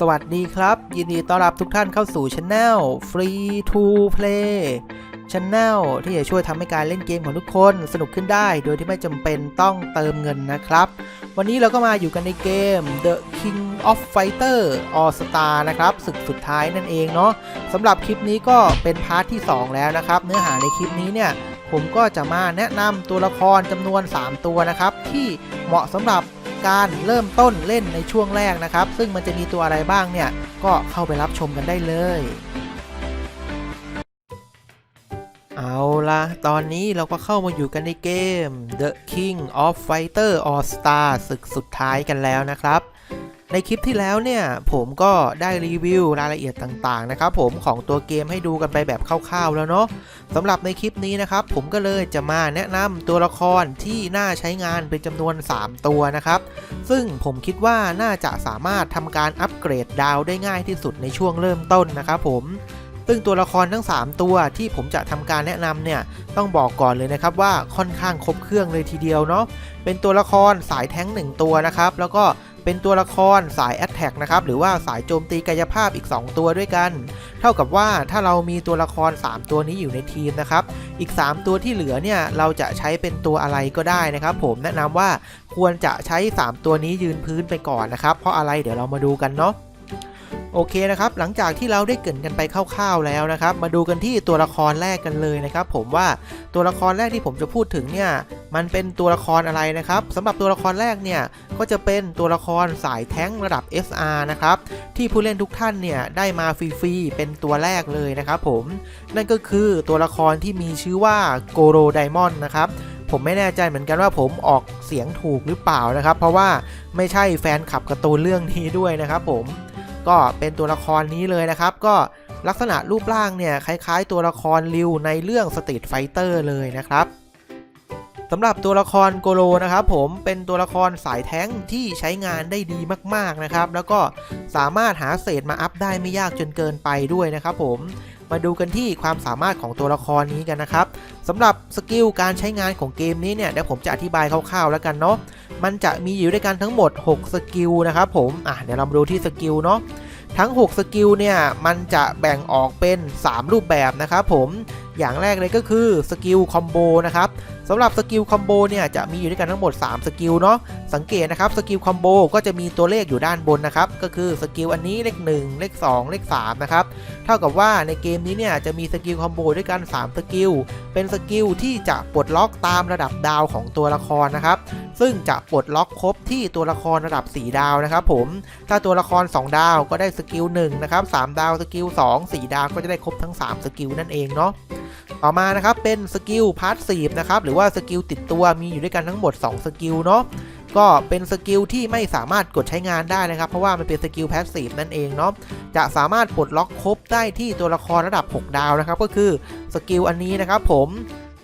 สวัสดีครับ ยินดีต้อนรับทุกท่านเข้าสู่ช anel Free to Play Channel ที่จะช่วยทำให้การเล่นเกมของทุกคนสนุกขึ้นได้ โดยที่ไม่จำเป็นต้องเติมเงินนะครับ วันนี้เราก็มาอยู่กันในเกม The King of Fighter All Star นะครับศึกสุดท้ายนั่นเองเนาะสำหรับคลิปนี้ก็เป็นพาร์ทที่ 2 แล้วนะครับ เนื้อหาในคลิปนี้เนี่ยผมก็จะมาแนะนำตัวละครจำนวน 3 ตัวนะครับ ที่เหมาะสำหรับ การเริ่มต้นเล่นในช่วงแรกนะครับ ซึ่งมันจะมีตัวอะไรบ้างเนี่ย ก็เข้าไปรับชมกันได้เลย เอาละตอนนี้เราก็เข้ามาอยู่กันในเกม The King of Fighter All Star ศึกสุดท้ายกันแล้วนะครับ ในคลิปที่แล้วเนี่ยผมก็ได้รีวิวรายละเอียดต่างๆนะครับผมของตัวเกมให้ดูกันไปแบบคร่าวๆแล้วเนาะสำหรับในคลิปนี้นะครับผมก็เลยจะมาแนะนำตัวละครที่น่าใช้งานเป็นจำนวน 3 ตัวนะครับ ซึ่งผมคิดว่าน่าจะสามารถทำการอัปเกรดดาวได้ง่ายที่สุดในช่วงเริ่มต้นนะครับผมซึ่งตัวละครทั้ง 3 ตัวที่ผมจะทำการแนะนำเนี่ยต้องบอกก่อนเลยนะครับว่าค่อนข้างครบเครื่องเลยทีเดียวเนาะเป็นตัวละครสายแท้ง1ตัวนะครับ แล้วก็ เป็นตัวละครสายแอตแทกนะครับหรือว่าสายโจมตีกายภาพอีก 2 ตัวด้วยกัน เท่ากับว่าถ้าเรามีตัวละคร 3 ตัวนี้อยู่ในทีมนะครับอีก 3 ตัวที่เหลือเนี่ยเราจะใช้เป็นตัวอะไรก็ได้นะครับผมแนะนำว่าควรจะใช้ 3 ตัวนี้ยืนพื้นไปก่อนนะครับ เพราะอะไรเดี๋ยวเรามาดูกันเนาะ โอเคนะครับ หลังจากที่เราได้เกินกันไปคร่าวๆแล้วนะครับ มาดูกันที่ตัวละครแรกกันเลยนะครับ ผมว่าตัวละครแรกที่ผมจะพูดถึงเนี่ย มันเป็นตัวละครอะไรนะครับสำหรับตัวละครแรกเนี่ย ก็จะเป็นตัวละครสายแท้งระดับ SR นะครับ ที่ผู้เล่นทุกท่านเนี่ย ได้มาฟรีๆ เป็นตัวแรกเลยนะครับผม นั่นก็คือตัวละครที่มีชื่อว่าโกโรไดมอนด์นะครับผมไม่แน่ใจเหมือนกันว่าผมออกเสียงถูกหรือเปล่านะครับ เพราะว่าไม่ใช่แฟนคลับการ์ตูนเรื่องนี้ด้วยนะครับผม ก็เป็นตัวละครนี้เลยนะครับ ก็ลักษณะรูปร่างเนี่ยคล้ายๆ ตัวละครริวในเรื่องสตรีทไฟเตอร์เลยนะครับสำหรับตัวละครโกโลนะครับผมเป็นตัวละครสายแท้งที่ใช้งานได้ดีมากๆนะครับ แล้วก็สามารถหาเศษมาอัพได้ไม่ยากจนเกินไปด้วยนะครับผม มาดูกันที่ความสามารถของตัวละครนี้กันนะครับสำหรับสกิลการใช้งานของเกมนี้เนี่ยเดี๋ยวผมจะอธิบายคร่าวๆแล้วกันเนาะมันจะมีอยู่ด้วยกันทั้งหมด 6 สกิลนะครับผมอะเดี๋ยวเรามาดูที่สกิลเนาะทั้ง 6 สกิลเนี่ยมันจะแบ่งออกเป็น 3 รูปแบบนะครับผมอย่างแรกเลยก็คือสกิลคอมโบนะครับ สำหรับสกิลคอมโบเนี่ยจะมีอยู่ด้วยกันทั้งหมด 3 สกิลเนาะสังเกตนะครับสกิลคอมโบก็จะมีตัวเลขอยู่ด้านบนนะครับ ก็คือสกิลอันนี้เลข 1 เลข 2 เลข3นะครับเท่ากับว่าในเกมนี้เนี่ยจะมีสกิลคอมโบด้วยกัน 3 สกิล เป็นสกิลที่จะปลดล็อกตามระดับดาวของตัวละครนะครับซึ่งจะปลดล็อกครบที่ตัวละครระดับ 4 ดาวนะครับผมถ้าตัวละคร 2 ดาวก็ได้สกิล1นะครับ3ดาวสกิล2 4 ดาวก็จะได้ครบทั้ง 3 สกิลนั่นเองเนาะต่อมานะครับเป็นสกิลพาร์ทซีฟนะครับหรือว่าสกิลติดตัวมีอยู่ด้วยกันทั้งหมด 2 สกิลเนาะก็เป็นสกิลที่ไม่สามารถกดใช้งานได้นะครับ เพราะว่ามันเป็นสกิลแพสซีฟนั่นเองเนาะจะสามารถปลดล็อกครบได้ที่ตัวละครระดับ 6 ดาวนะครับ ก็คือสกิลอันนี้นะครับผม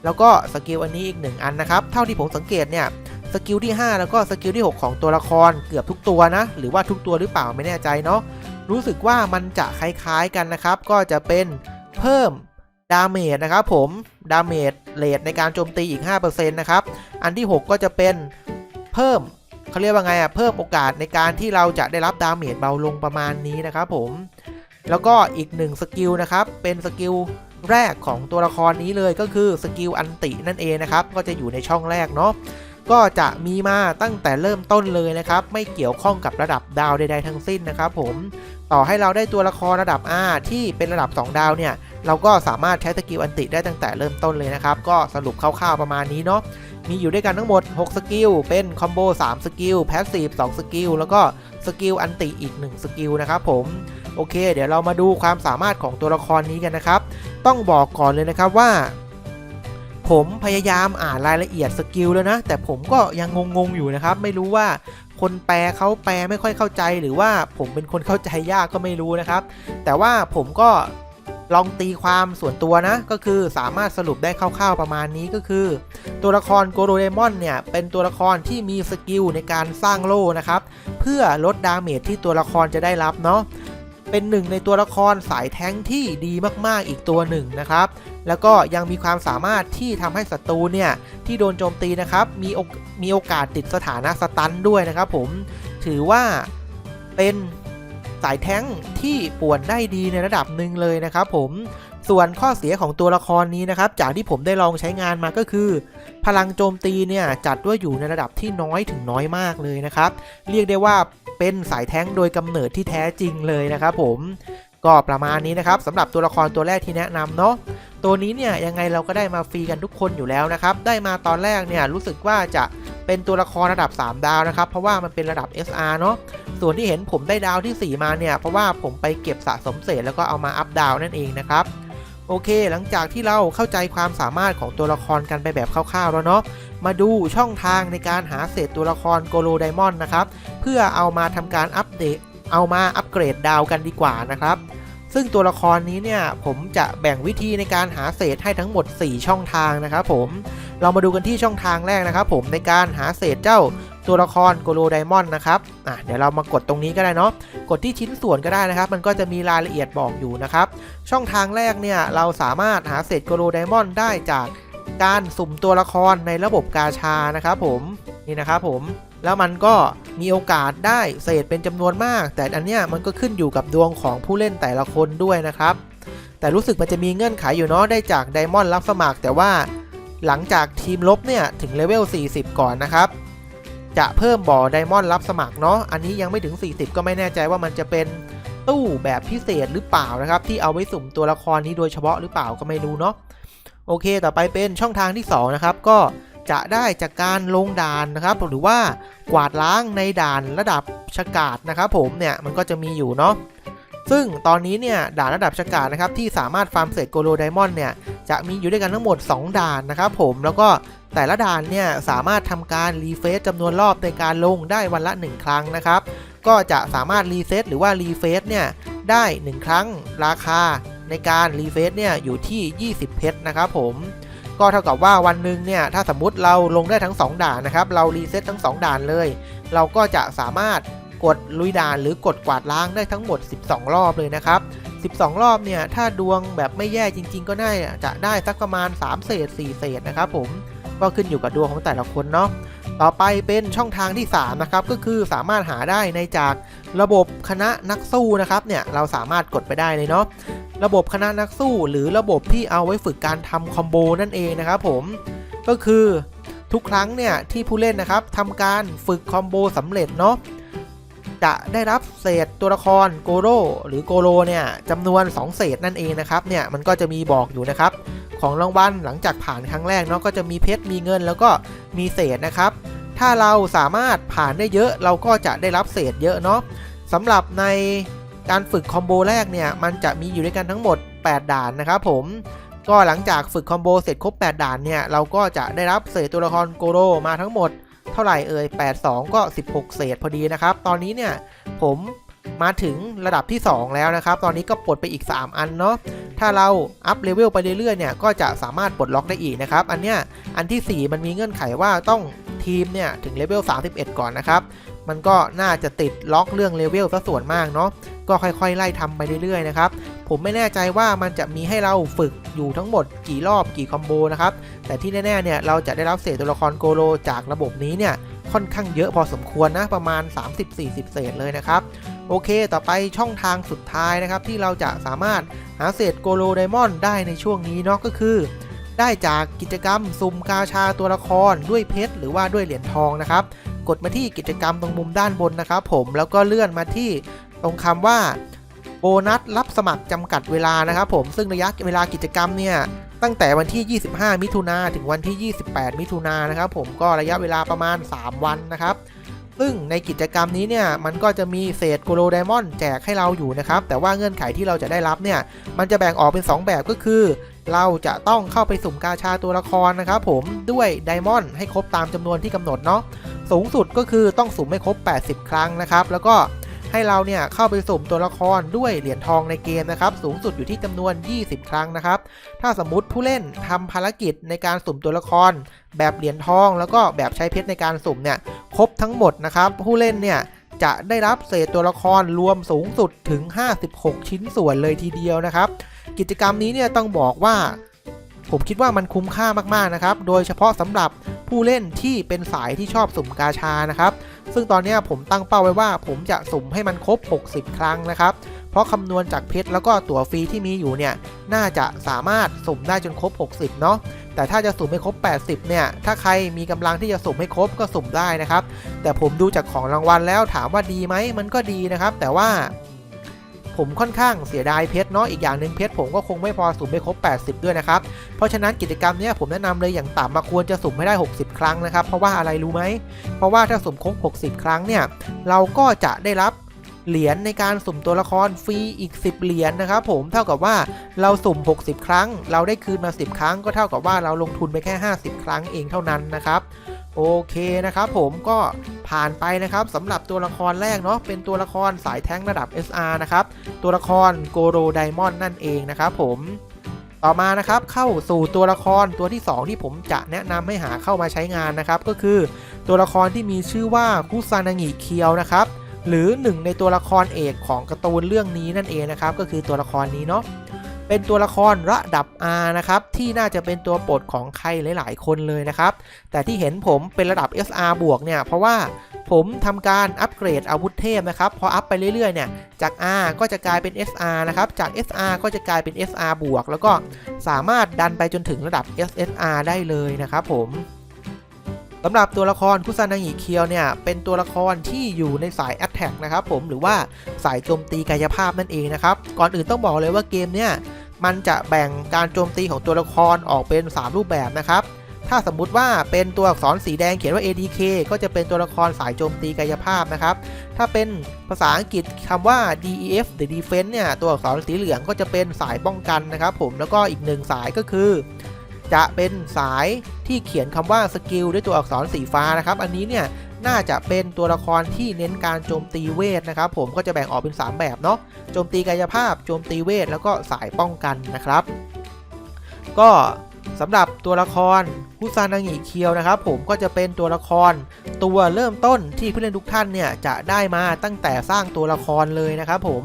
แล้วก็สกิลอันนี้อีกหนึ่งอันนะครับ เท่าที่ผมสังเกตเนี่ยสกิลที่ 5 แล้วก็สกิลที่ 6 ของตัวละครเกือบทุกตัวนะ หรือว่าทุกตัวหรือเปล่าไม่แน่ใจเนาะรู้สึกว่ามันจะคล้ายๆกันนะครับ ก็จะเป็นเพิ่ม ดาเมจนะครับผม ดาเมจเลทในการโจมตีอีก 5%นะครับ อันที่ 6 ก็จะเป็นเพิ่มเขาเรียกว่าไงอะ เพิ่มโอกาสในการที่เราจะได้รับดาเมจเบาลงประมาณนี้นะครับผม แล้วก็อีกหนึ่งสกิลนะครับ เป็นสกิลแรกของตัวละครนี้เลยก็คือสกิลอันตินั่นเองนะครับ ก็จะอยู่ในช่องแรกเนาะ ก็จะมีมาตั้งแต่เริ่มต้นเลยนะครับ ไม่เกี่ยวข้องกับระดับดาวใดๆทั้งสิ้นนะครับผมต่อให้เราได้ตัวละครระดับ R ที่เป็นระดับ 2 ดาวเนี่ย เราก็สามารถใช้สกิลอันติได้ตั้งแต่เริ่มต้นเลยนะครับ ก็สรุปคร่าวๆประมาณนี้เนาะมีอยู่ด้วยกันทั้งหมด 6 สกิล เป็นคอมโบ 3 สกิล แพสซีฟ 2 สกิล แล้วก็สกิลอันติอีก 1 สกิลนะครับผม โอเค เดี๋ยวเรามาดูความสามารถของตัวละครนี้กันนะครับ ต้องบอกก่อนเลยนะครับว่า ผมพยายามอ่านรายละเอียดสกิลแล้วนะ แต่ผมก็ยังงงๆอยู่นะครับ ไม่รู้ว่าคนแปลเขาแปลไม่ค่อยเข้าใจ หรือว่าผมเป็นคนเข้าใจยากก็ไม่รู้นะครับ แต่ว่าผมก็ลองตีความส่วนตัวนะ ก็คือสามารถสรุปได้คร่าวๆประมาณนี้ก็คือ ตัวละครโกโรเดมอนเนี่ย เป็นตัวละครที่มีสกิลในการสร้างโล่นะครับ เพื่อลดดาเมจที่ตัวละครจะได้รับเนาะเป็นหนึ่งในตัวละครสายแท้งที่ดีมากๆอีกตัวหนึ่งนะครับ แล้วก็ยังมีความสามารถที่ทำให้ศัตรูเนี่ยที่โดนโจมตีนะครับมีมีโอกาสติดสถานะสตันด้วยนะครับผมถือว่าเป็นสายแท้งที่ป่วนได้ดีในระดับหนึ่งเลยนะครับผมส่วนข้อเสียของตัวละครนี้นะครับ จากที่ผมได้ลองใช้งานมาก็คือ พลังโจมตีเนี่ยจัดว่าอยู่ในระดับที่น้อยถึงน้อยมากเลยนะครับ เรียกได้ว่าเป็นสายแท้งโดยกำเนิดที่แท้จริงเลยนะครับผม ก็ประมาณนี้นะครับสำหรับตัวละครตัวแรกที่แนะนำเนาะตัวนี้เนี่ยยังไงเราก็ได้มาฟรีกันทุกคนอยู่แล้วนะครับ ได้มาตอนแรกเนี่ยรู้สึกว่าจะเป็นตัวละครระดับ 3 ดาวนะครับ เพราะว่ามันเป็นระดับ SR เนาะส่วนที่เห็นผมได้ดาวที่ 4 มาเนี่ยเพราะว่าผมไปเก็บสะสมเศษแล้วก็เอามาอัพดาวนั่นเองนะครับโอเค หลังจากที่เราเข้าใจความสามารถของตัวละครกันไปแบบคร่าวๆแล้วเนาะ มาดูช่องทางในการหาเศษตัวละครโกโลไดมอนด์นะครับ เพื่อเอามาทำการอัปเดต เอามาอัปเกรดดาวกันดีกว่านะครับ ซึ่งตัวละครนี้เนี่ยผมจะแบ่งวิธีในการหาเศษให้ทั้งหมด 4 ช่องทางนะครับผมเรามาดูกันที่ช่องทางแรกนะครับ ผมในการหาเศษเจ้าตัวละครโกโลไดมอนด์นะครับอะเดี๋ยวเรามากดตรงนี้ก็ได้เนาะกดที่ชิ้นส่วนก็ได้นะครับ มันก็จะมีรายละเอียดบอกอยู่นะครับ ช่องทางแรกเนี่ยเราสามารถหาเศษโกโลไดมอนด์ได้จากการสุ่มตัวละครในระบบกาชานะครับผมนี่นะครับผม แล้วมันก็มีโอกาสได้เศษเป็นจำนวนมาก แต่อันเนี้ยมันก็ขึ้นอยู่กับดวงของผู้เล่นแต่ละคนด้วยนะครับ แต่รู้สึกมันจะมีเงื่อนไขอยู่เนาะได้จากไดมอนด์รับสมัคร แต่ว่าหลังจากทีมลบเนี่ยถึงเลเวล 40 ก่อนนะครับ จะเพิ่มบ่อไดมอนด์รับสมัครเนาะอันนี้ยังไม่ถึง 40 ก็ไม่แน่ใจว่ามันจะเป็นตู้แบบพิเศษหรือเปล่านะครับ ที่เอาไว้สุ่มตัวละครนี้โดยเฉพาะหรือเปล่าก็ไม่รู้เนาะโอเค ต่อไปเป็นช่องทางที่2นะครับก็ จะได้จากการลงด่านนะครับ หรือว่ากวาดล้างในด่านระดับชากาดนะครับ ผมเนี่ยมันก็จะมีอยู่เนาะซึ่งตอนนี้เนี่ยด่านระดับชากาดนะครับที่สามารถฟาร์มเศษโกโลไดมอนด์เนี่ยจะมีอยู่ด้วยกันทั้งหมด 2 ด่านนะครับผมแล้วก็แต่ละด่านเนี่ยสามารถทำการรีเฟซจำนวนรอบในการลงได้วันละ 1 ครั้งนะครับ ก็จะสามารถรีเซ็ตหรือว่ารีเฟซเนี่ยได้ 1 ครั้งราคาในการรีเฟซเนี่ยอยู่ที่ 20 เพชรนะครับผม ก็เท่ากับว่าวันหนึ่งเนี่ยถ้าสมมติเราลงได้ทั้ง 2 ด่านนะครับ เรารีเซ็ตทั้ง 2 ด่านเลย เราก็จะสามารถกดลุยด่านหรือกดกวาดล้างได้ทั้งหมด 12 รอบเลยนะครับ 12 รอบเนี่ยถ้าดวงแบบไม่แย่จริง ๆ ก็น่าจะได้สักประมาณ 3 เศษ 4 เศษนะครับผมก็ขึ้นอยู่กับดวงของแต่ละคนเนาะต่อไปเป็นช่องทางที่ 3 นะครับ ก็คือสามารถหาได้ในจากระบบคณะนักสู้นะครับเนี่ยเราสามารถกดไปได้เลยเนาะ ระบบคณะนักสู้ หรือระบบที่เอาไว้ฝึกการทำคอมโบนั่นเองนะครับผมก็คือทุกครั้งเนี่ยที่ผู้เล่นนะครับทำการฝึกคอมโบสำเร็จเนาะจะได้รับเศษตัวละครโกโรหรือโกโลเนี่ยจำนวน 2 เศษนั่นเองนะครับเนี่ยมันก็จะมีบอกอยู่นะครับ ของรางวัลหลังจากผ่านครั้งแรกเนาะก็จะมีเพชรมีเงินแล้วก็มีเศษนะครับ ถ้าเราสามารถผ่านได้เยอะเราก็จะได้รับเศษเยอะเนาะสำหรับใน การฝึกคอมโบแรกเนี่ยมันจะมีอยู่ด้วยกันทั้งหมด 8 ด่านนะครับผมก็หลังจากฝึกคอมโบเสร็จครบ 8 ด่านเนี่ยเราก็จะได้รับเศษตัวละครโกโรมาทั้งหมดเท่าไหร่เอ่ย8 2 ก็ 16 เศษพอดีนะครับ ตอนนี้เนี่ยผมมาถึงระดับที่ 2 แล้วนะครับ ตอนนี้ก็ปลดไปอีก 3 อันเนาะ ถ้าเราอัพเลเวลไปเรื่อยๆ เนี่ยก็จะสามารถปลดล็อกได้อีกนะครับ อันเนี้ยอันที่ 4 มันมีเงื่อนไขว่าต้องทีมเนี่ยถึงเลเวล31 ก่อนนะครับ มันก็น่าจะติดล็อกเรื่องเลเวลซะส่วนมากเนาะ ก็ค่อยๆ ไล่ทำไปเรื่อยๆนะครับผมไม่แน่ใจว่ามันจะมีให้เราฝึกอยู่ทั้งหมดกี่รอบกี่คอมโบนะครับแต่ที่แน่ๆเนี่ยเราจะได้รับเศษตัวละครโกโลจากระบบนี้เนี่ยค่อนข้างเยอะพอสมควรนะประมาณ 30-40 เศษเลยนะครับโอเค ต่อไปช่องทางสุดท้ายนะครับที่เราจะสามารถหาเศษโกโลไดมอนด์ได้ในช่วงนี้เนาะก็คือ ได้จากกิจกรรมสุ่มกาชาตัวละครด้วยเพชรหรือว่าด้วยเหรียญทองนะครับกดมาที่กิจกรรมตรงมุมด้านบนนะครับผมแล้วก็เลื่อนมาที่ ตรงคำว่าโบนัสรับสมัครจำกัดเวลานะครับผมซึ่งระยะเวลากิจกรรมเนี่ยตั้งแต่วันที่ 25 มิถุนาถึงวันที่ 28 มิถุนานะครับผมก็ระยะเวลาประมาณ 3 วันนะครับ ซึ่งในกิจกรรมนี้เนี่ยมันก็จะมีเศษโกโลไดมอนด์แจกให้เราอยู่นะครับ แต่ว่าเงื่อนไขที่เราจะได้รับเนี่ยมันจะแบ่งออกเป็น 2 แบบก็คือ เราจะต้องเข้าไปสุ่มกาชาตัวละครนะครับผมด้วยไดมอนด์ให้ครบตามจำนวนที่กำหนดเนาะสูงสุดก็คือต้องสุ่มให้ครบ 80 ครั้งนะครับ แล้วก็ ให้เราเนี่ยเข้าไปสุ่มตัวละครด้วยเหรียญทองในเกมนะครับสูงสุดอยู่ที่จำนวน 20 ครั้งนะครับ ถ้าสมมติผู้เล่นทำภารกิจในการสุ่มตัวละคร แบบเหรียญทอง แล้วก็แบบใช้เพชรในการสุ่มเนี่ยครบทั้งหมดนะครับผู้เล่นเนี่ยจะได้รับเศษตัวละครรวมสูงสุดถึง 56 ชิ้นส่วนเลยทีเดียวนะครับ กิจกรรมนี้เนี่ยต้องบอกว่า ผมคิดว่ามันคุ้มค่ามากๆนะครับ โดยเฉพาะสำหรับผู้เล่นที่เป็นสายที่ชอบสุ่มกาชานะครับ ซึ่งตอนนี้ผมตั้งเป้าไว้ว่าผมจะสุ่มให้มันครบ 60 ครั้งนะครับ เพราะคำนวณจากเพชรแล้วก็ตั๋วฟรีที่มีอยู่เนี่ย น่าจะสามารถสุ่มได้จนครบ 60 เนาะ แต่ถ้าจะสุ่มให้ครบ 80 เนี่ย ถ้าใครมีกำลังที่จะสุ่มให้ครบก็สุ่มได้นะครับ แต่ผมดูจากของรางวัลแล้วถามว่าดีไหม มันก็ดีนะครับ แต่ว่า ผมค่อนข้างเสียดายเพชรเนาะอีกอย่างหนึ่งเพชรผมก็คงไม่พอสุ่มให้ครบ 80 ด้วยนะครับ เพราะฉะนั้นกิจกรรมเนี้ยผมแนะนำเลยอย่างต่ำมาควรจะสุ่มให้ได้ 60 ครั้งนะครับ เพราะว่าอะไรรู้ไหม เพราะว่าถ้าสุ่มครบ 60 ครั้งเนี่ยเราก็จะได้รับเหรียญในการสุ่มตัวละครฟรีอีก 10 เหรียญนะครับผมเท่ากับว่าเราสุ่ม 60 ครั้ง เราได้คืนมา 10 ครั้ง ก็เท่ากับว่าเราลงทุนไปแค่ 50 ครั้งเองเท่านั้นนะครับ โอเคนะครับผมก็ผ่านไปนะครับสำหรับตัวละครแรกเนาะเป็นตัวละครสายแท้งระดับ SR นะครับ ตัวละครโกโรไดมอนด์นั่นเองนะครับผมต่อมานะครับเข้าสู่ตัวละครตัวที่ 2 ที่ผมจะแนะนำให้หาเข้ามาใช้งานนะครับ ก็คือตัวละครที่มีชื่อว่าคุซานางิเคียวนะครับ หรือหนึ่งในตัวละครเอกของการ์ตูนเรื่องนี้นั่นเองนะครับ ก็คือตัวละครนี้เนาะ เป็นตัวละครระดับ R นะครับที่น่าจะเป็นตัวโปรดของใครหลายๆ คนเลยนะครับแต่ที่เห็นผมเป็นระดับ SR บวกเนี่ยเพราะว่าผมทำการอัปเกรดอาวุธเทพนะครับพออัพไปเรื่อยๆเนี่ยจาก R ก็จะกลายเป็น SR นะครับจาก SR ก็จะกลายเป็น SR บวก แล้วก็สามารถดันไปจนถึงระดับ SSR ได้เลยนะครับผม สำหรับตัวละครคุซานางิเคียวเนี่ยเป็นตัวละครที่อยู่ในสาย Attack นะครับผมหรือว่าสายโจมตีกายภาพนั่นเองนะครับ ก่อนอื่นต้องบอกเลยว่าเกมเนี่ยมันจะแบ่งการโจมตีของตัวละครออกเป็น 3 รูปแบบนะครับถ้าสมมุติว่าเป็นตัวอักษรสีแดงเขียนว่า ADK ก็จะเป็นตัวละครสายโจมตีกายภาพนะครับ ถ้าเป็นภาษาอังกฤษคำว่า DEF the defense เนี่ยตัวอักษรสีเหลืองก็จะเป็นสายป้องกันนะครับผมแล้วก็อีกหนึ่งสายก็คือ จะเป็นสายที่เขียนคำว่าสกิลด้วยตัวอักษรสีฟ้านะครับ อันนี้เนี่ยน่าจะเป็นตัวละครที่เน้นการโจมตีเวทนะครับ ผมก็จะแบ่งออกเป็น 3 แบบเนาะโจมตีกายภาพโจมตีเวท แล้วก็สายป้องกันนะครับ ก็ สำหรับตัวละครคุซานางิเคียวนะครับ ผมก็จะเป็นตัวละคร ตัวเริ่มต้นที่ผู้เล่นทุกท่านเนี่ยจะได้มาตั้งแต่สร้างตัวละครเลยนะครับผม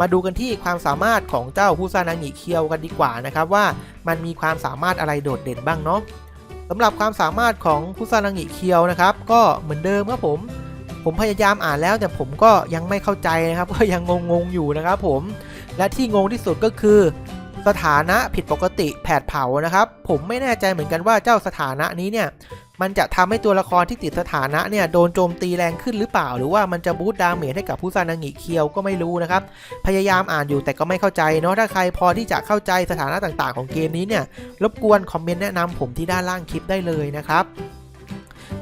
มาดูกันที่ความสามารถของเจ้าคุซานางิเคียวกันดีกว่านะครับว่ามันมีความสามารถอะไรโดดเด่นบ้างเนาะสำหรับความสามารถของคุซานางิเคียวนะครับ ก็เหมือนเดิมครับผมผมพยายามอ่านแล้วแต่ผมก็ยังไม่เข้าใจนะครับ ก็ยังงงๆอยู่นะครับผมและที่งงที่สุดก็คือ สถานะผิดปกติแผดเผานะครับ ผมไม่แน่ใจเหมือนกันว่าเจ้าสถานะนี้เนี่ยมันจะทำให้ตัวละครที่ติดสถานะเนี่ยโดนโจมตีแรงขึ้นหรือเปล่า หรือว่ามันจะบูตดาเมจให้กับผู้ซานางิเคียวก็ไม่รู้นะครับ พยายามอ่านอยู่แต่ก็ไม่เข้าใจเนาะถ้าใครพอที่จะเข้าใจสถานะต่างๆ ของเกมนี้เนี่ยรบกวนคอมเมนต์แนะนำผมที่ด้านล่างคลิปได้เลยนะครับ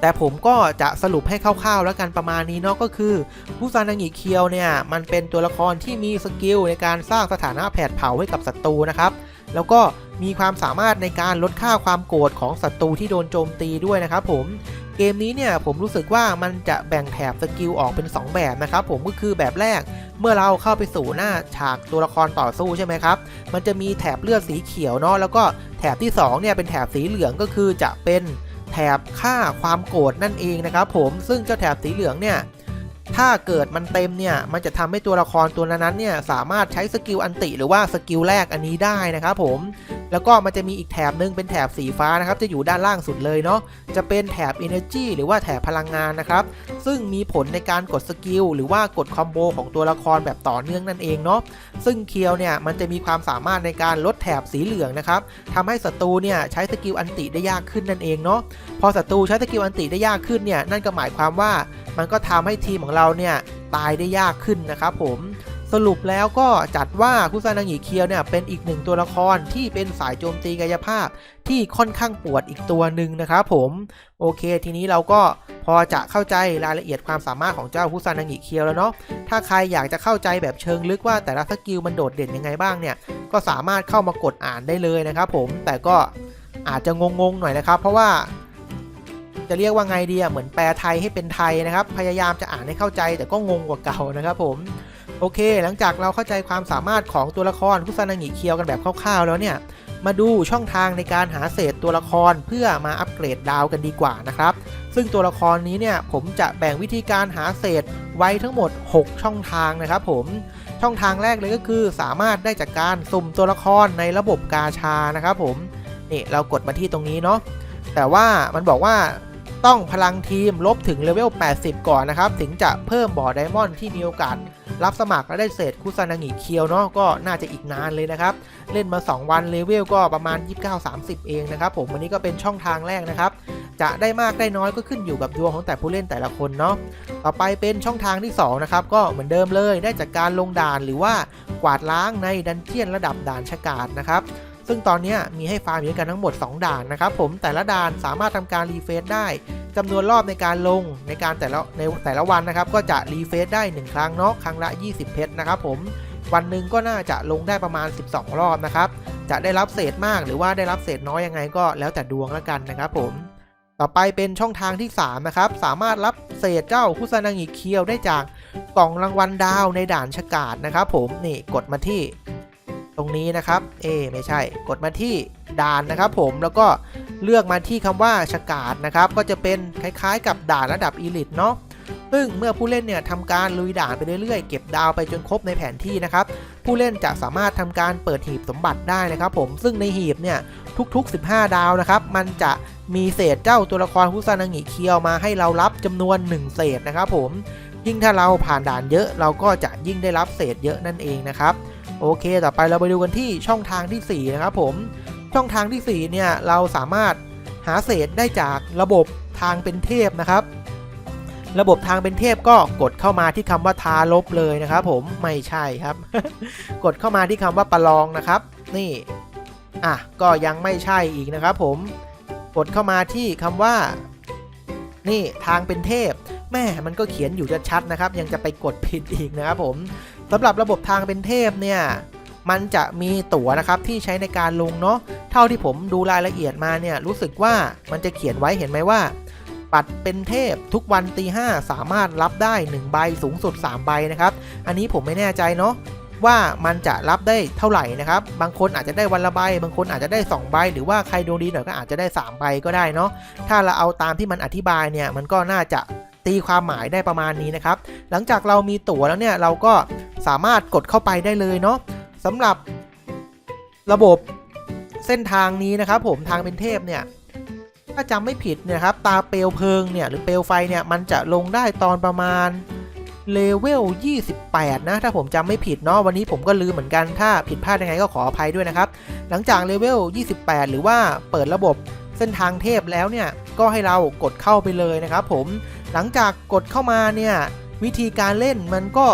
แต่ผมก็จะสรุปให้คร่าวๆ แล้วกันประมาณนี้เนาะก็คือผู้ซานางิเคียวเนี่ย มันเป็นตัวละครที่มีสกิลในการสร้างสถานะแผดเผาให้กับศัตรูนะครับแล้วก็มีความสามารถในการลดค่าความโกรธของศัตรูที่โดนโจมตีด้วยนะครับผมเกมนี้เนี่ยผมรู้สึกว่ามันจะแบ่งแถบสกิลออกเป็น 2 แบบนะครับผมก็คือแบบแรก เมื่อเราเข้าไปสู่หน้าฉากตัวละครต่อสู้ใช่ไหมครับ มันจะมีแถบเลือดสีเขียวเนาะแล้วก็แถบที่2เนี่ยเป็นแถบสีเหลืองก็คือจะเป็น แถบค่าความโกรธนั่นเองนะครับผมซึ่งเจ้าแถบสีเหลืองเนี่ย ถ้าเกิดมันเต็มเนี่ยมันจะทำให้ตัวละครตัวนั้นๆเนี่ยสามารถใช้สกิลอันติหรือว่าสกิลแรกอันนี้ได้นะครับผม แล้วก็มันจะมีอีกแถบหนึงเป็นแถบสีฟ้านะครับจะอยู่ด้านล่างสุดเลยเนาะจะเป็นแถบ Energy หรือว่าแถบพลังงานนะครับซึ่งมีผลในการกดสกิลหรือว่ากดคอมโบของตัวละครแบบต่อเนื่องนั่นเองเนาะซึ่งเคียวเนี่ยมันจะมีความสามารถในการลดแถบสีเหลืองนะครับทำให้ศัตรูเนี่ยใช้สกิลอันติได้ยากขึ้นนั่นเองเนาะ พอศัตรูใช้สกิลอันติได้ยากขึ้นเนี่ยนั่นก็หมายความว่ามันก็ทำให้ทีมของเราเนี่ยตายได้ยากขึ้นนะครับผมสรุปแล้วก็จัดว่าคุซานางิเคียวเนี่ยเป็นอีกหนึ่งตัวละครที่เป็นสายโจมตีกายภาพที่ค่อนข้างปวดอีกตัวหนึ่งนะครับผม โอเค ทีนี้เราก็พอจะเข้าใจรายละเอียดความสามารถของเจ้าคุซานางิเคียวแล้วเนาะถ้าใครอยากจะเข้าใจแบบเชิงลึกว่าแต่ละสกิลมันโดดเด่นยังไงบ้างเนี่ย ก็สามารถเข้ามากดอ่านได้เลยนะครับผมแต่ก็อาจจะงงๆหน่อยนะครับ เพราะว่า จะเรียกว่าไงดีอะเหมือนแปลไทยให้เป็นไทยนะครับ พยายามจะอ่านให้เข้าใจแต่ก็งงกว่าเก่านะครับผมโอเค หลังจากเราเข้าใจความสามารถของตัวละครคุซานางิเคียวกันแบบคร่าวๆแล้วเนี่ย มาดูช่องทางในการหาเศษตัวละครเพื่อมาอัปเกรดดาวกันดีกว่านะครับ ซึ่งตัวละครนี้เนี่ยผมจะแบ่งวิธีการหาเศษไว้ทั้งหมด 6 ช่องทางนะครับผม ช่องทางแรกเลยก็คือสามารถได้จากการสุ่มตัวละครในระบบกาชานะครับผม นี่เรากดมาที่ตรงนี้เนาะ แต่ว่ามันบอกว่า ต้องพลังทีมลบถึงเลเวล 80 ก่อนนะครับ ถึงจะเพิ่มบ่อไดมอนด์ที่มีโอกาส รับสมัครและได้เศษคุซานางิเคียวเนาะก็น่าจะอีกนานเลยนะครับ เล่นมา 2 วันเลเวลก็ประมาณ 29-30 เองนะครับผมวันนี้ก็เป็นช่องทางแรกนะครับ จะได้มากได้น้อยก็ขึ้นอยู่กับดวงของแต่ผู้เล่นแต่ละคนเนาะต่อไปเป็นช่องทางที่2นะครับก็เหมือนเดิมเลยได้จากการลงด่านหรือว่ากวาดล้างในดันเจียนระดับด่านชะกาดนะครับ ซึ่งตอนนี้มีให้ฟาร์มอยู่ด้วยกันทั้งหมด 2 ด่านนะครับผมแต่ละด่านสามารถทำการรีเฟซได้จำนวนรอบในการลงในการแต่ละในแต่ละวันนะครับ ก็จะรีเฟซได้ 1 ครั้งเนาะครั้งละ 20 เพชรนะครับผมวันหนึ่งก็น่าจะลงได้ประมาณ 12 รอบนะครับ จะได้รับเศษมากหรือว่าได้รับเศษน้อยยังไงก็แล้วแต่ดวงแล้วกันนะครับผม ต่อไปเป็นช่องทางที่ 3 นะครับ สามารถรับเศษเจ้าคุซานางิเคียวได้จากกล่องรางวัลดาวในด่านชกาดนะครับผมนี่กดมาที่ ตรงนี้นะครับ เอ ไม่ใช่ กดมาที่ด่านนะครับผม แล้วก็เลือกมาที่คำว่าชะกาดนะครับ ก็จะเป็นคล้ายๆ กับด่านระดับอีลิตเนาะ ซึ่งเมื่อผู้เล่นเนี่ยทำการลุยด่านไปเรื่อยๆ เก็บดาวไปจนครบในแผนที่นะครับ ผู้เล่นจะสามารถทำการเปิดหีบสมบัติได้นะครับ ผม ซึ่งในหีบเนี่ยทุกๆ 15 ดาวนะครับ มันจะมีเศษเจ้าตัวละครคุซานางิเคียวมาให้เรารับจำนวน 1 เศษนะครับผม ยิ่งถ้าเราผ่านด่านเยอะเราก็จะยิ่งได้รับเศษเยอะนั่นเองนะครับ โอเค ต่อไปเราไปดูกันที่ช่องทางทีสี่4 นะครับผม ช่องทางทีสี่ 4 เนี่ย เราสามารถหาเศษได้จากระบบทางเป็นเทพนะครับ ระบบทางเป็นเทพก็กดเข้ามาที่คำว่าทาลบเลยนะครับผมไม่ใช่ครับ กดเข้ามาที่คำว่าประลองนะครับ นี่อะก็ยังไม่ใช่อีกนะครับผมกดเข้ามาที่คำว่า นี่ทางเป็นเทพแม่มันก็เขียนอยู่ชัดๆนะครับ ยังจะไปกดผิดอีกนะครับผม สำหรับระบบทางเป็นเทพเนี่ยมันจะมีตั๋วนะครับที่ใช้ในการลงเนาะเท่าที่ผมดูรายละเอียดมาเนี่ยรู้สึกว่ามันจะเขียนไว้เห็นไหมว่าบัตรเป็นเทพทุกวันตีห้าสามารถรับได้ 1 ใบสูงสุด 3 ใบนะครับ อันนี้ผมไม่แน่ใจเนาะว่ามันจะรับได้เท่าไหร่นะครับ บางคนอาจจะได้วันละใบ บางคนอาจจะได้ 2 ใบ หรือว่าใครดวงดีหน่อยก็อาจจะได้ 3 ใบก็ได้เนาะ ถ้าเราเอาตามที่มันอธิบายเนี่ยมันก็น่าจะตีความหมายได้ประมาณนี้นะครับ หลังจากเรามีตั๋วแล้วเนี่ยเราก็ สามารถกดเข้าไปได้เลยเนาะสำหรับระบบเส้นทางนี้นะครับ ผมทางเป็นเทพเนี่ยถ้าจำไม่ผิดเนี่ยครับตาเปลวเพลิงเนี่ยหรือเปลวไฟเนี่ยมันจะลงได้ตอนประมาณเลเวล 28 นะ ถ้าผมจำไม่ผิดเนาะวันนี้ผมก็ลืมเหมือนกันถ้าผิดพลาดยังไงก็ขออภัยด้วยนะครับ หลังจากเลเวล 28 หรือว่าเปิดระบบเส้นทางเทพแล้วเนี่ย ก็ให้เรากดเข้าไปเลยนะครับผมหลังจากกดเข้ามาเนี่ย วิธีการเล่นมันก็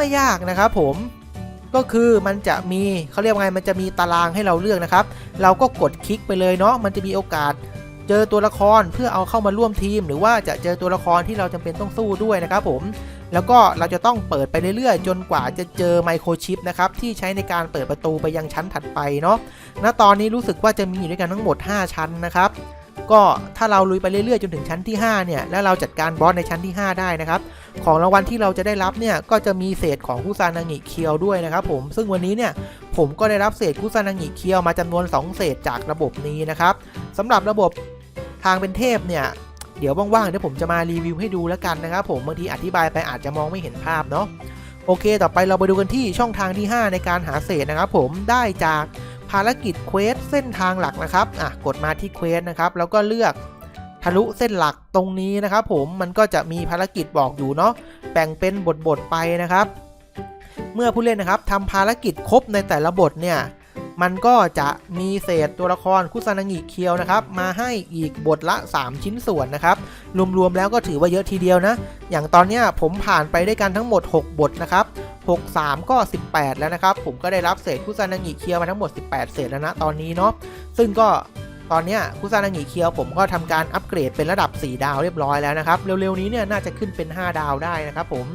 ไม่ยากนะครับผมก็คือมันจะมีเขาเรียกว่าไงมันจะมีตารางให้เราเลือกนะครับ เราก็กดคลิกไปเลยเนาะมันจะมีโอกาสเจอตัวละครเพื่อเอาเข้ามาร่วมทีม หรือว่าจะเจอตัวละครที่เราจำเป็นต้องสู้ด้วยนะครับผมแล้วก็เราจะต้องเปิดไปเรื่อยๆ จนกว่าจะเจอไมโครชิปนะครับที่ใช้ในการเปิดประตูไปยังชั้นถัดไปเนาะณตอนนี้รู้สึกว่าจะมีอยู่ด้วยกันทั้งหมด 5 ชั้นนะครับ ก็ถ้าเราลุยไปเรื่อยๆจนถึงชั้นที่ 5 เนี่ย แล้วเราจัดการบอสในชั้นที่ 5 ได้นะครับ ของรางวัลที่เราจะได้รับเนี่ย ก็จะมีเศษของคุซานางิเคียวด้วยนะครับผม ซึ่งวันนี้เนี่ย ผมก็ได้รับเศษคุซานางิเคียวมาจำนวน 2 เศษจากระบบนี้นะครับสำหรับระบบทางเป็นเทพเนี่ย เดี๋ยวว่างๆเดี๋ยวผมจะมารีวิวให้ดูแล้วกันนะครับผม บางทีอธิบายไปอาจจะมองไม่เห็นภาพเนาะ โอเค ต่อไปเราไปดูกันที่ช่องทางที่ 5 ในการหาเศษนะครับผม ได้จาก ภารกิจเควสเส้นทางหลักนะครับอะกดมาที่เควสนะครับแล้วก็เลือกทะลุเส้นหลักตรงนี้นะครับ ผมมันก็จะมีภารกิจบอกอยู่เนาะแบ่งเป็นบทๆไปนะครับ เมื่อผู้เล่นนะครับทำภารกิจครบในแต่ละบทเนี่ย มันก็จะมีเศษตัวละครคุซานางิเคียวนะครับ มาให้อีกบทละ 3 ชิ้นส่วนนะครับ รวมๆแล้วก็ถือว่าเยอะทีเดียวนะ อย่างตอนนี้ผมผ่านไปได้กันทั้งหมด 6 บทนะครับ 63 ก็ 18 แล้วนะครับ ผมก็ได้รับเศษคุซานางิเคียวมาทั้งหมด 18 เศษแล้วนะตอนนี้เนาะ ซึ่งก็ตอนนี้คุซานางิเคียวผมก็ทำการอัปเกรดเป็นระดับ 4 ดาวเรียบร้อยแล้วนะครับ เร็วๆนี้เนี่ยน่าจะขึ้นเป็น 5 ดาวได้นะครับผม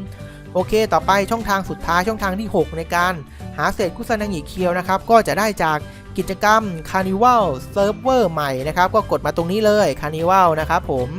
โอเค ต่อไปช่องทางสุดท้ายช่องทางที่ 6 ในการหาเศษคุซานางิเคียวนะครับ ก็จะได้จากกิจกรรม Carnival Server ใหม่นะครับ ก็กดมาตรงนี้เลย Carnival นะครับผม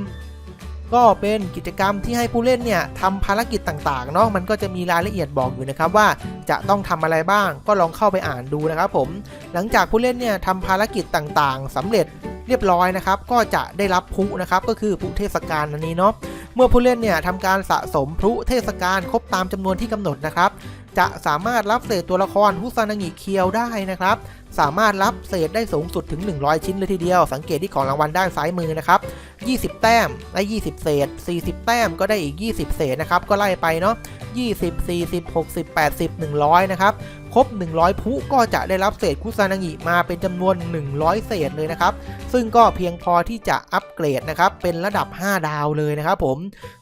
ก็เป็นกิจกรรมที่ให้ผู้เล่นเนี่ยทำภารกิจต่างๆเนาะมันก็จะมีรายละเอียดบอกอยู่นะครับว่าจะต้องทำอะไรบ้างก็ลองเข้าไปอ่านดูนะครับผมหลังจากผู้เล่นเนี่ยทำภารกิจต่างๆสำเร็จเรียบร้อยนะครับ ก็จะได้รับพุนะครับก็คือพุเทศกาลอันนี้เนาะ เมื่อผู้เล่นเนี่ยทำการสะสมพลุเทศกาลครบตามจำนวนที่กำหนดนะครับ จะสามารถรับเศษตัวละครฮุซานางิเคียวได้นะครับ สามารถรับเศษได้สูงสุดถึง 100 ชิ้นเลยทีเดียว สังเกตที่ของรางวัลด้านซ้ายมือนะครับ 20 แต้มได้ 20 เศษ 40 แต้มก็ได้อีก 20 เศษนะครับ ก็ไล่ไปเนาะ20 40 60 80 100 นะครับ ครบ 100 พุก็จะได้รับเศษคุซานางิมาเป็นจำนวน 100 เศษเลยนะครับ ซึ่งก็เพียงพอที่จะอัปเกรดนะครับ เป็นระดับ 5 ดาวเลยนะครับผม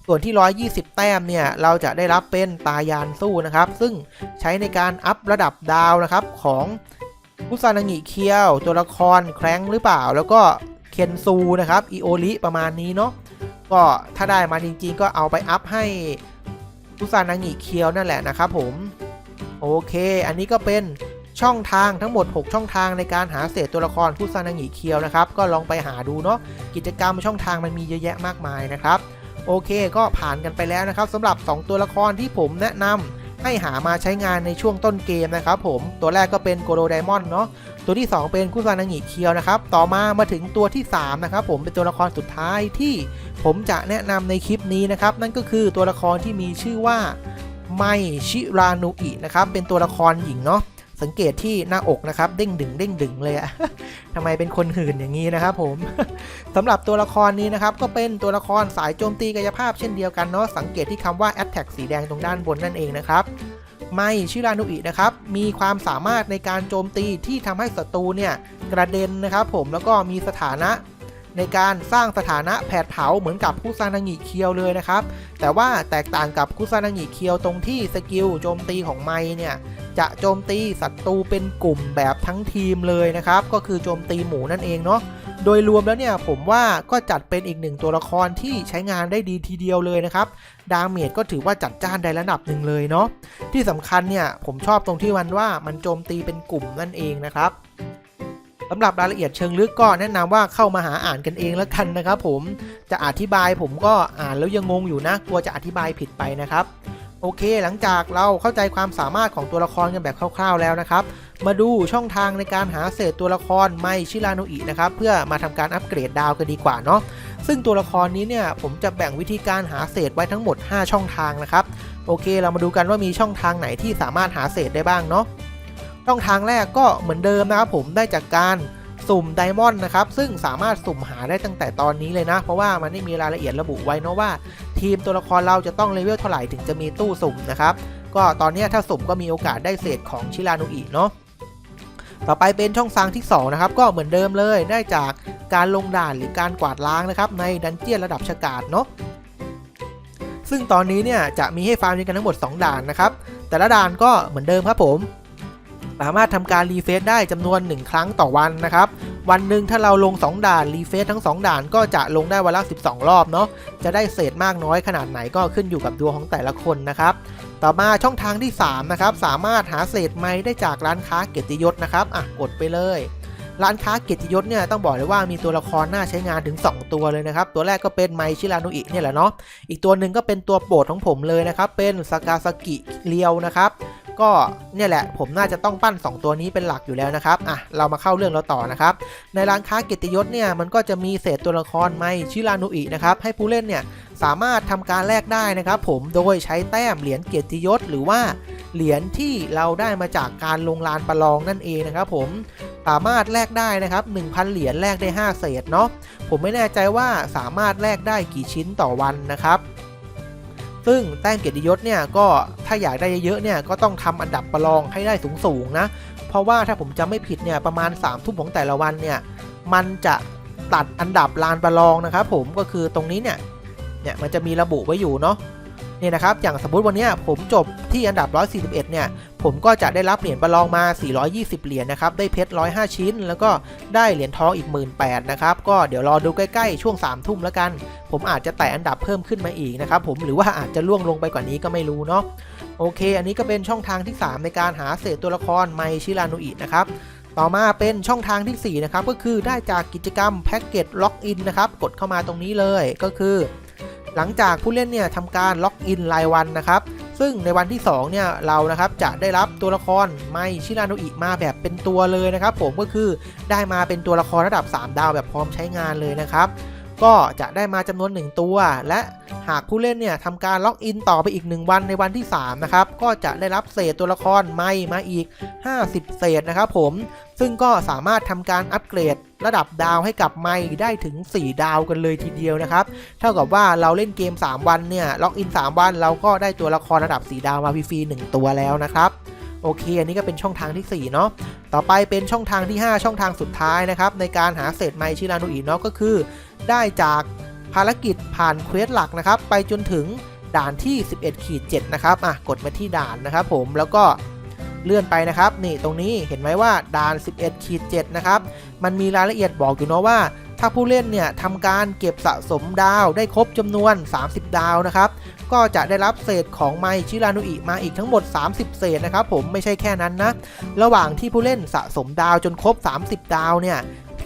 ส่วนที่ 120 แต้มเนี่ย เราจะได้รับเป็นตายานสู้นะครับ ซึ่งใช้ในการอัพระดับดาวนะครับของคุซานางิเคียว ตัวละครแคร้งหรือเปล่า แล้วก็เคนซูนะครับอีโอริประมาณนี้เนาะก็ถ้าได้มาจริงๆ ก็เอาไปอัพให้คุซานางิเคียวนั่นแหละนะครับผม โอเค อันนี้ก็เป็นช่องทางทั้งหมด 6 ช่องทางในการหาเศษตัวละครคุซานางิเคียวนะครับ ก็ลองไปหาดูเนาะกิจกรรมช่องทางมันมีเยอะแยะมากมายนะครับ โอเคก็ผ่านกันไปแล้วนะครับสำหรับ 2 ตัวละครที่ผมแนะนำให้หามาใช้งานในช่วงต้นเกมนะครับผมตัวแรกก็เป็นโกโรไดมอนด์เนาะตัวที่ 2 เป็นคุซานางิเคียวนะครับ ต่อมามาถึงตัวที่ 3 นะครับผมเป็นตัวละครสุดท้ายที่ผมจะแนะนำในคลิปนี้นะครับ นั่นก็คือตัวละครที่มีชื่อว่า ไมชิรานุอินะครับเป็นตัวละครหญิงเนาะสังเกตที่หน้าอกนะครับเด้งดึงเด้งดึงเลยอะทำไมเป็นคนหื่นอย่างนี้นะครับผมสำหรับตัวละครนี้นะครับก็เป็นตัวละครสายโจมตีกายภาพเช่นเดียวกันเนาะสังเกตที่คำว่า attack สีแดงตรงด้านบนนั่นเองนะครับไมชิรานุอินะครับมีความสามารถในการโจมตีที่ทำให้ศัตรูเนี่ยกระเด็นนะครับผมแล้วก็มีสถานะ ในการสร้างสถานะแผดเผาเหมือนกับคุซานางิเคียวเลยนะครับ แต่ว่าแตกต่างกับคุซานางิเคียวตรงที่สกิลโจมตีของไมเนี่ยจะโจมตีศัตรูเป็นกลุ่มแบบทั้งทีมเลยนะครับ ก็คือโจมตีหมูนั่นเองเนาะโดยรวมแล้วเนี่ยผมว่าก็จัดเป็นอีกหนึ่งตัวละครที่ใช้งานได้ดีทีเดียวเลยนะครับ ดาเมจก็ถือว่าจัดจ้านได้ระดับหนึ่งเลยเนาะที่สำคัญเนี่ยผมชอบตรงที่มันว่ามันโจมตีเป็นกลุ่มนั่นเองนะครับ สำหรับรายละเอียดเชิงลึกก็แนะนำว่าเข้ามาหาอ่านกันเองแล้วกันนะครับผมจะอธิบายผมก็อ่านแล้วยังงงอยู่นะกลัวจะอธิบายผิดไปนะครับโอเค หลังจากเราเข้าใจความสามารถของตัวละครกันแบบคร่าวๆแล้วนะครับ มาดูช่องทางในการหาเศษตัวละครไมชิรานุอินะครับ เพื่อมาทำการอัปเกรดดาวกันดีกว่าเนาะ ซึ่งตัวละครนี้เนี่ยผมจะแบ่งวิธีการหาเศษไว้ทั้งหมด 5 ช่องทางนะครับ โอเค เรามาดูกันว่ามีช่องทางไหนที่สามารถหาเศษได้บ้างเนาะ ช่องทางแรกก็เหมือนเดิมนะครับผมได้จากการสุ่มไดมอนด์นะครับซึ่งสามารถสุ่มหาได้ตั้งแต่ตอนนี้เลยนะ เพราะว่ามันไม่มีรายละเอียดระบุไว้เนาะว่า ทีมตัวละครเราจะต้องเลเวลเท่าไหร่ถึงจะมีตู้สุ่มนะครับก็ตอนนี้ถ้าสุ่มก็มีโอกาสได้เศษของชิรานุอิเนาะต่อไปเป็นช่องทางที่ 2 นะครับ ก็เหมือนเดิมเลยได้จากการลงด่านหรือการกวาดล้างนะครับ ในดันเจียนระดับฉกาดเนาะซึ่งตอนนี้เนี่ยจะมีให้ฟาร์มกันทั้งหมด 2 ด่านนะครับ แต่ละด่านก็เหมือนเดิมครับผม สามารถทำการรีเฟซได้จำนวน 1 ครั้งต่อวันนะครับ วันหนึ่งถ้าเราลง 2 ด่านรีเฟซทั้ง 2 ด่านก็จะลงได้วันละ 12 รอบเนาะจะได้เศษมากน้อยขนาดไหนก็ขึ้นอยู่กับดวงของแต่ละคนนะครับต่อมาช่องทางที่3นะครับสามารถหาเศษไม้ได้จากร้านค้าเกียรติยศนะครับอะกดไปเลย ร้านค้าเกียรติยศเนี่ยต้องบอกเลยว่ามีตัวละครน่าใช้งานถึง 2 ตัวเลยนะครับ ตัวแรกก็เป็นไมชิรานุอิเนี่ยแหละเนาะอีกตัวหนึ่งก็เป็นตัวโปรดของผมเลยนะครับ เป็นสากาซากิเรียวนะครับก็เนี่ยแหละผมน่าจะต้องปั้น 2 ตัวนี้เป็นหลักอยู่แล้วนะครับอะเรามาเข้าเรื่องเราต่อนะครับ ในร้านค้าเกียรติยศเนี่ยมันก็จะมีเศษตัวละครไมชิรานุอินะครับให้ผู้เล่นเนี่ยสามารถทำการแลกได้นะครับ ผมโดยใช้แต้มเหรียญเกียรติยศ หรือว่าเหรียญที่เราได้มาจากการลงลานประลองนั่นเองนะครับ ผมสามารถแลกได้นะครับ 1,000 เหรียญแลกได้ 5 เศษเนาะผมไม่แน่ใจว่าสามารถแลกได้กี่ชิ้นต่อวันนะครับ ซึ่งแต้มเกียรติยศเนี่ยก็ถ้าอยากได้เยอะๆเนี่ยก็ต้องทำอันดับประลองให้ได้สูงๆนะเพราะว่าถ้าผมจำไม่ผิดเนี่ยประมาณ3ามทุ่มของแต่ละวันเนี่ยมันจะตัดอันดับลานประลองนะครับ ผมก็คือตรงนี้เนี่ย เนี่ยมันจะมีระบุไว้อยู่เนาะเนี่ยนะครับ อย่างสมมติวันเนี้ยผมจบที่อันดับ 141 เนี่ย ผมก็จะได้รับเหรียญประลองมา 420 เหรียญนะครับ ได้เพชร 105 ชิ้น แล้วก็ได้เหรียญทองอีก 18,000นะครับ ก็เดี๋ยวรอดูใกล้ๆ ช่วง 3 ทุ่มแล้วกัน ผมอาจจะแตะอันดับเพิ่มขึ้นมาอีกนะครับ ผม หรือว่าอาจจะล่วงลงไปกว่านี้ก็ไม่รู้เนาะ โอเค อันนี้ก็เป็นช่องทางที่ 3 ในการหาเศษตัวละครไมชิรานุอินะครับต่อมาเป็นช่องทางที่ 4 นะครับ ก็คือได้จากกิจกรรมแพ็กเกจล็อกอินนะครับ กดเข้ามาตรงนี้เลยก็คือ หลังจากผู้เล่นเนี่ยทำการล็อกอินรายวันนะครับ ซึ่งในวันที่2เนี่ยเรานะครับจะได้รับตัวละครไมชิรานุอิมาแบบเป็นตัวเลยนะครับ ผมก็คือได้มาเป็นตัวละครระดับ 3 ดาวแบบพร้อมใช้งานเลยนะครับ ก็จะได้มาจำนวน 1 ตัว และหากผู้เล่นเนี่ยทำการล็อกอินต่อไปอีก 1 วันในวันที่ 3 นะครับ ก็จะได้รับเศษตัวละครใหม่มาอีก 50 เศษนะครับผม ซึ่งก็สามารถทำการอัปเกรดระดับดาวให้กับไมค์ได้ถึง 4 ดาวกันเลยทีเดียวนะครับ เท่ากับว่าเราเล่นเกม 3 วันเนี่ยล็อกอิน 3 วันเราก็ได้ตัวละครระดับ 4 ดาวมาฟรีๆ1ตัวแล้วนะครับโอเค อันนี้ก็เป็นช่องทางที่ 4 เนาะ ต่อไปเป็นช่องทางที่ 5 ช่องทางสุดท้ายนะครับ ในการหาเศษไมชิรานุอิเนาะก็คือ ได้จากภารกิจผ่านเควสหลักนะครับ ไปจนถึงด่านที่ 11ขีด7นะครับอะกดมาที่ด่านนะครับผมแล้วก็เลื่อนไปนะครับ นี่ตรงนี้เห็นไหมว่าด่าน 11ขีด7นะครับ มันมีรายละเอียดบอกอยู่เนาะว่า ถ้าผู้เล่นเนี่ยทำการเก็บสะสมดาวได้ครบจำนวน 30 ดาวนะครับ ก็จะได้รับเศษของไมชิรานุอิมาอีกทั้งหมด 30 เศษนะครับผมไม่ใช่แค่นั้นนะ ระหว่างที่ผู้เล่นสะสมดาวจนครบ 30 ดาวเนี่ย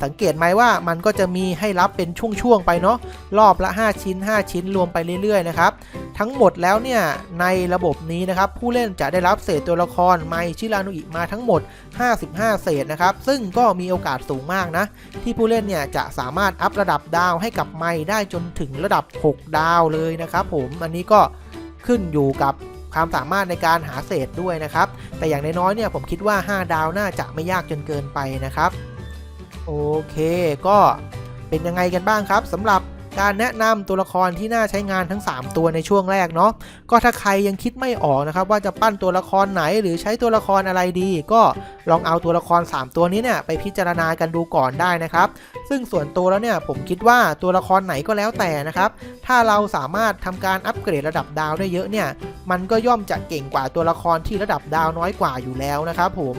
สังเกตไหมว่ามันก็จะมีให้รับเป็นช่วงๆไปเนาะรอบละ 5 ชิ้น 5 ชิ้นรวมไปเรื่อยๆนะครับทั้งหมดแล้วเนี่ยในระบบนี้นะครับผู้เล่นจะได้รับเศษตัวละครไมชิรานุอิมาทั้งหมด 55 เศษนะครับซึ่งก็มีโอกาสสูงมากนะ ที่ผู้เล่นเนี่ยจะสามารถอัพระดับดาวให้กับไมได้จนถึงระดับ 6 ดาวเลยนะครับผมอันนี้ก็ขึ้นอยู่กับความสามารถในการหาเศษด้วยนะครับ แต่อย่างน้อยๆเนี่ยผมคิดว่า 5 ดาวน่าจะไม่ยากจนเกินไปนะครับ โอเค ก็เป็นยังไงกันบ้างครับสำหรับ การแนะนำตัวละครที่น่าใช้งานทั้ง 3 ตัวในช่วงแรกเนาะก็ถ้าใครยังคิดไม่ออกนะครับว่าจะปั้นตัวละครไหนหรือใช้ตัวละครอะไรดี ก็ลองเอาตัวละคร 3 ตัวนี้เนี่ยไปพิจารณากันดูก่อนได้นะครับซึ่งส่วนตัวแล้วเนี่ยผมคิดว่าตัวละครไหนก็แล้วแต่นะครับถ้าเราสามารถทำการอัปเกรดระดับดาวได้เยอะเนี่ยมันก็ย่อมจะเก่งกว่าตัวละครที่ระดับดาวน้อยกว่าอยู่แล้วนะครับผม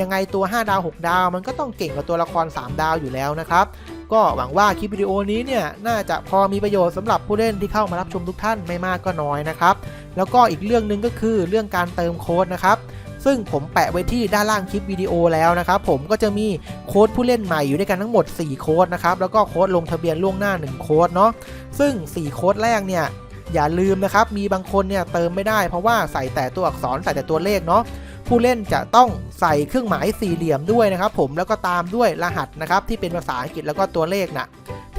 ยังไงตัว 5 ดาว 6 ดาว มันก็ต้องเก่งกว่าตัวละคร 3 ดาวอยู่แล้วนะครับ ก็หวังว่าคลิปวิดีโอนี้เนี่ยน่าจะพอมีประโยชน์สำหรับผู้เล่นที่เข้ามารับชมทุกท่านไม่มากก็น้อยนะครับแล้วก็อีกเรื่องหนึ่งก็คือเรื่องการเติมโค้ดนะครับซึ่งผมแปะไว้ที่ด้านล่างคลิปวิดีโอแล้วนะครับผมก็จะมีโค้ดผู้เล่นใหม่อยู่ด้วยกันทั้งหมด 4 โค้ดนะครับแล้วก็โค้ดลงทะเบียนล่วงหน้า 1 โค้ดเนาะซึ่ง 4 โค้ดแรกเนี่ยอย่าลืมนะครับมีบางคนเนี่ยเติมไม่ได้เพราะว่าใส่แต่ตัวอักษรใส่แต่ตัวเลขเนาะ ผู้เล่นจะต้องใส่เครื่องหมายสี่เหลี่ยมด้วยนะครับผมแล้วก็ตามด้วยรหัสนะครับที่เป็นภาษาอังกฤษแล้วก็ตัวเลขนะ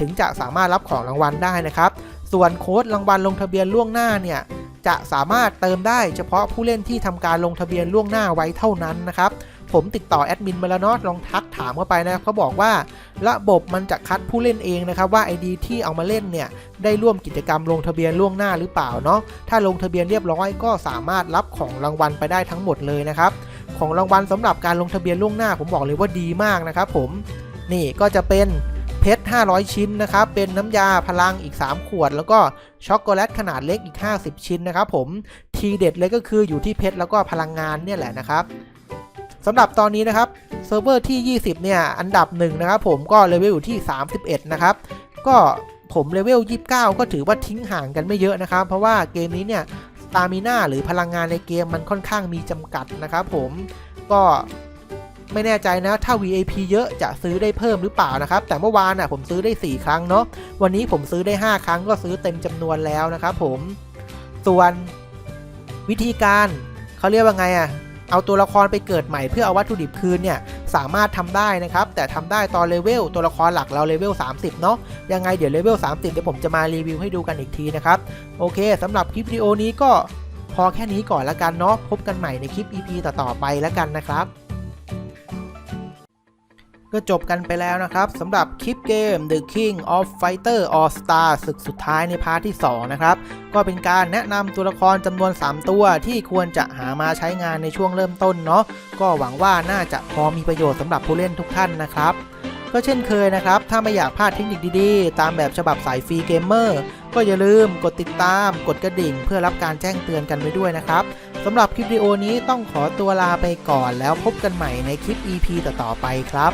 ถึงจะสามารถรับของรางวัลได้นะครับ ส่วนโค้ดรางวัลลงทะเบียนล่วงหน้าเนี่ยจะสามารถเติมได้เฉพาะผู้เล่นที่ทำการลงทะเบียนล่วงหน้าไว้เท่านั้นนะครับ ผมติดต่อแอดมินมาแล้วเนาะลองทักถามเข้าไปนะครับเขาบอกว่าระบบมันจะคัดผู้เล่นเองนะครับว่า ID ที่เอามาเล่นเนี่ยได้ร่วมกิจกรรมลงทะเบียนล่วงหน้าหรือเปล่าเนาะถ้าลงทะเบียนเรียบร้อยก็สามารถรับของรางวัลไปได้ทั้งหมดเลยนะครับของรางวัลสำหรับการลงทะเบียนล่วงหน้าผมบอกเลยว่าดีมากนะครับผมนี่ก็จะเป็นเพชร 500 ชิ้นนะครับ เป็นน้ำยาพลังอีก 3 ขวด แล้วก็ช็อกโกแลตขนาดเล็กอีก 50 ชิ้นนะครับผม ทีเด็ดเลยก็คืออยู่ที่เพชรแล้วก็พลังงานเนี่ยแหละนะครับ สำหรับตอนนี้นะครับเซิร์ฟเวอร์ที่ 20 เนี่ย อันดับหนึ่งนะครับผมก็เลเวลอยู่ที่ 31 นะครับ ก็ผมเลเวล 29 ก็ถือว่าทิ้งห่างกันไม่เยอะนะครับ เพราะว่าเกมนี้เนี่ยตามิน่าหรือพลังงานในเกมมันค่อนข้างมีจำกัดนะครับผมก็ไม่แน่ใจนะถ้า VIP เยอะจะซื้อได้เพิ่มหรือเปล่านะครับ แต่เมื่อวานน่ะผมซื้อได้ 4 ครั้งเนาะวันนี้ผมซื้อได้ 5 ครั้งก็ซื้อเต็มจำนวนแล้วนะครับผมส่วนวิธีการเขาเรียกว่าไงอะ่ะ เอาตัวละครไปเกิดใหม่เพื่อเอาวัตถุดิบคืนเนี่ยสามารถทำได้นะครับ แต่ทำได้ตอนเลเวลตัวละครหลักเราเลเวล 30 เนาะยังไงเดี๋ยวเลเวล 30 เดี๋ยวผมจะมารีวิวให้ดูกันอีกทีนะครับ โอเคสำหรับคลิปวิดีโอนี้ก็พอแค่นี้ก่อนละกันเนาะพบกันใหม่ในคลิป EP ต่อๆไปแล้วกันนะครับ ก็จบกันไปแล้วนะครับสำหรับคลิปเกม The King of Fighter All Star ศึกสุดท้ายในพาร์ทที่ 2 นะครับ ก็เป็นการแนะนำตัวละครจำนวน 3 ตัวที่ควรจะหามาใช้งานในช่วงเริ่มต้นเนาะก็หวังว่าน่าจะพอมีประโยชน์สำหรับผู้เล่นทุกท่านนะครับก็เช่นเคยนะครับ ถ้าไม่อยากพลาดเทคนิคดีๆ ตามแบบฉบับสายฟรีเกมเมอร์ ก็อย่าลืมกดติดตาม กดกระดิ่ง เพื่อรับการแจ้งเตือนกันไว้ด้วยนะครับ สำหรับคลิปวิดีโอนี้ต้องขอตัวลาไปก่อนแล้วพบกันใหม่ในคลิป EP ต่อๆไปครับ